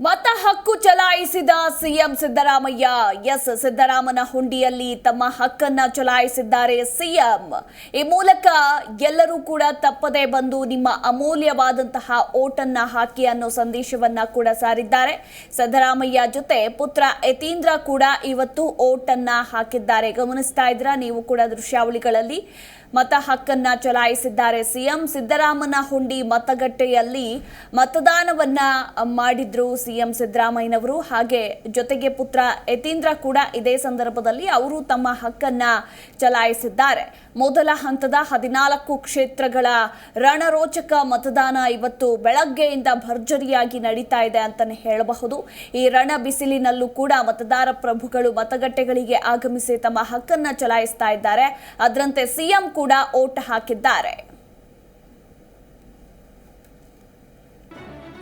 ಮತ ಹಕ್ಕು ಚಲಾಯಿಸಿದ ಸಿಎಂ ಸಿದ್ದರಾಮಯ್ಯ, ಎಸ್ ಸಿದ್ದರಾಮನ ಹುಂಡಿಯಲ್ಲಿ ತಮ್ಮ ಹಕ್ಕನ್ನ ಚಲಾಯಿಸಿದ್ದಾರೆ ಸಿಎಂ. ಈ ಮೂಲಕ ಎಲ್ಲರೂ ಕೂಡ ತಪ್ಪದೆ ಬಂದು ನಿಮ್ಮ ಅಮೂಲ್ಯವಾದಂತಹ ಓಟನ್ನ ಹಾಕಿ ಅನ್ನೋ ಸಂದೇಶವನ್ನ ಕೂಡ ಸಾರಿದ್ದಾರೆ. ಸಿದ್ದರಾಮಯ್ಯ ಜೊತೆ ಪುತ್ರ ಯತೀಂದ್ರ ಕೂಡ ಇವತ್ತು ಓಟನ್ನ ಹಾಕಿದ್ದಾರೆ. ಗಮನಿಸ್ತಾ ಇದ್ರ ನೀವು ಕೂಡ ದೃಶ್ಯಾವಳಿಗಳಲ್ಲಿ? ಮತ ಹಕ್ಕನ್ನ ಚಲಾಯಿಸಿದ್ದಾರೆ ಸಿಎಂ. ಸಿದ್ದರಾಮನ ಹುಂಡಿ ಮತಗಟ್ಟೆಯಲ್ಲಿ ಮತದಾನವನ್ನ ಮಾಡಿದ್ರು ಸಿಎಂ ಸಿದ್ದರಾಮಯ್ಯನವರು. ಹಾಗೆ ಜೊತೆಗೆ ಪುತ್ರ ಯತೀಂದ್ರ ಕೂಡ ಇದೇ ಸಂದರ್ಭದಲ್ಲಿ ಅವರು ತಮ್ಮ ಹಕ್ಕನ್ನ ಚಲಾಯಿಸಿದ್ದಾರೆ. ಮೊದಲ ಹಂತದ ಹದಿನಾಲ್ಕು ಕ್ಷೇತ್ರಗಳ ರಣರೋಚಕ ಮತದಾನ ಇವತ್ತು ಬೆಳಗ್ಗೆಯಿಂದ ಭರ್ಜರಿಯಾಗಿ ನಡೀತಾ ಇದೆ ಅಂತಾನೆ ಹೇಳಬಹುದು. ಈ ರಣ ಬಿಸಿಲಿನಲ್ಲೂ ಕೂಡ ಮತದಾರ ಪ್ರಭುಗಳು ಮತಗಟ್ಟೆಗಳಿಗೆ ಆಗಮಿಸಿ ತಮ್ಮ ಹಕ್ಕನ್ನ ಚಲಾಯಿಸ್ತಾ ಇದ್ದಾರೆ. ಅದರಂತೆ ಸಿಎಂ ಕೂಡ ಓಟ್ ಹಾಕಿದ್ದಾರೆ.